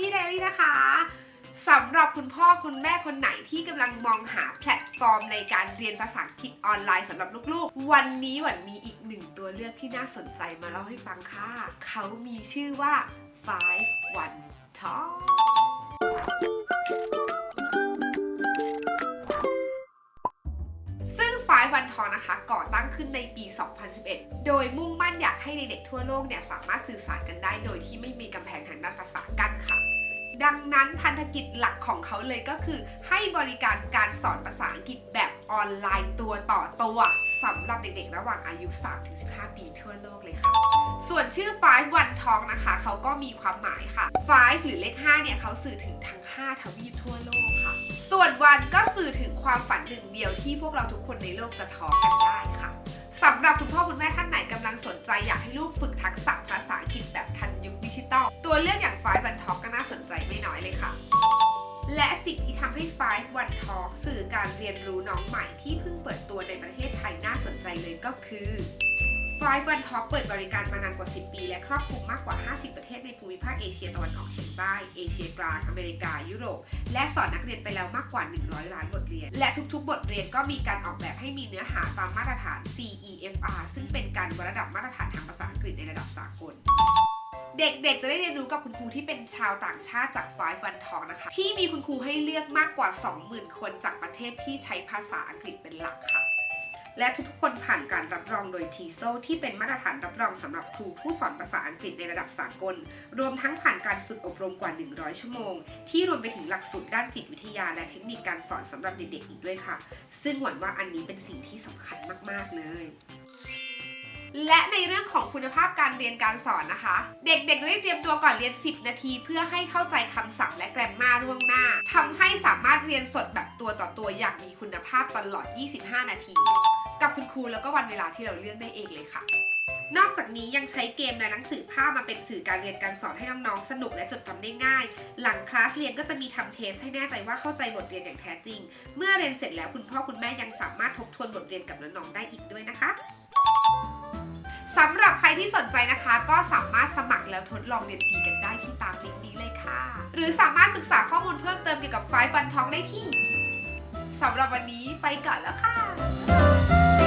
พี่เดลี่นะคะสำหรับคุณพ่อคุณแม่คนไหนที่กำลังมองหาแพลตฟอร์มในการเรียนภาษาอังกฤษออนไลน์สำหรับลูกๆ วันนี้หวันมีอีกหนึ่งตัวเลือกที่น่าสนใจมาเล่าให้ฟังค่ะ เขามีชื่อว่า five one talk ซึ่ง Five One Talk นะคะ ก่อตั้งขึ้นในปี 2011 โดยมุ่งมั่นอยากให้เด็กๆทั่วโลกเนี่ยสามารถสื่อสารกันได้โดยที่ไม่มีกำแพงทางด้านภาษากั้น ดังนั้นพันธกิจหลักของเขาเลยก็คือ ให้บริการการสอนภาษาอังกฤษแบบออนไลน์ตัวต่อตัวสำหรับเด็กๆ ระหว่างอายุ 3-15 ปีทั่วโลกเลยค่ะ ส่วนชื่อ Five One Talk นะคะ เขาก็มีความหมายค่ะ Five หรือเลข 5 เนี่ย เขาสื่อถึงทั้ง 5 ทวีปทั่วโลกค่ะ ส่วนวันก็สื่อถึงความฝันหนึ่งเดียวที่พวกเราทุกคนในโลกจะท้อกันได้ค่ะสำหรับคุณพ่อคุณแม่ท่านไหนกำลังสนใจอยากให้ลูกฝึกทักษะ และสิ่งที่ทำให้ Five One Talk สื่อการเรียนรู้น้องใหม่ที่เพิ่งเปิดตัวในประเทศไทยน่าสนใจเลยก็คือ Five One Talk เปิดบริการมานานกว่า 10 ปี และครอบคลุมมากกว่า 50 ประเทศในภูมิภาคเอเชียตะวันออกเฉียงใต้ เอเชียกลาง อเมริกา ยุโรป และสอนนักเรียนไปแล้วมากกว่า 100 ล้านบทเรียน และทุกๆ บทเรียนก็มีการออกแบบให้มีเนื้อหาตามมาตรฐาน CEFR ซึ่งเป็นการวัดระดับมาตรฐานทางภาษาอังกฤษในระดับสากล เด็กๆ จะได้เรียนรู้กับคุณครูที่เป็นชาวต่างชาติจาก Five One Talk นะคะ ที่มีคุณครูให้เลือกมากกว่า 20,000 คนจากประเทศที่ใช้ภาษาอังกฤษเป็นหลักค่ะ และทุกๆ คนผ่านการรับรองโดย TESOL ที่เป็นมาตรฐานรับรองสำหรับครูผู้สอนภาษาอังกฤษในระดับสากล รวมทั้งผ่านการฝึกอบรมกว่า 100 ชั่วโมง ที่รวมไปถึงหลักสูตรด้านจิตวิทยา และเทคนิคการสอนสำหรับเด็กๆ อีกด้วยค่ะ ซึ่งหวังว่าอันนี้เป็นสิ่งที่สำคัญมากๆเลย และในเรื่องของคุณภาพการเรียนการสอนนะคะ เด็กๆจะได้เตรียมตัวก่อนเรียน 10 นาที เพื่อให้เข้าใจคำศัพท์และแกรมมาล่วงหน้าทำให้สามารถเรียนสดแบบตัวต่อตัวอย่างมีคุณภาพตลอด 25 นาที กับคุณครูแล้วก็วันเวลาที่เราเลือกได้เองเลยค่ะนอกจากนี้ยังใช้เกมในหนังสือภาพมาเป็นสื่อการเรียนการสอนให้น้องๆ สนุกและจดจำได้ง่าย หลังคลาสเรียนก็จะมีทำเทสให้แน่ใจว่าเข้าใจบทเรียนอย่างแท้จริง เมื่อเรียนเสร็จแล้วคุณพ่อคุณแม่ยังสามารถทบทวนบทเรียนกับน้องๆ ได้อีกด้วยนะคะ สำหรับใครที่สนใจนะคะ ก็สามารถสมัครแล้วทดลองเรียนฟรีกันได้ที่ตามลิงก์นี้เลยค่ะ หรือสามารถศึกษาข้อมูลเพิ่มเติมเกี่ยวกับไฟบันท้องได้ที่สำหรับวันนี้ไปก่อนแล้วค่ะ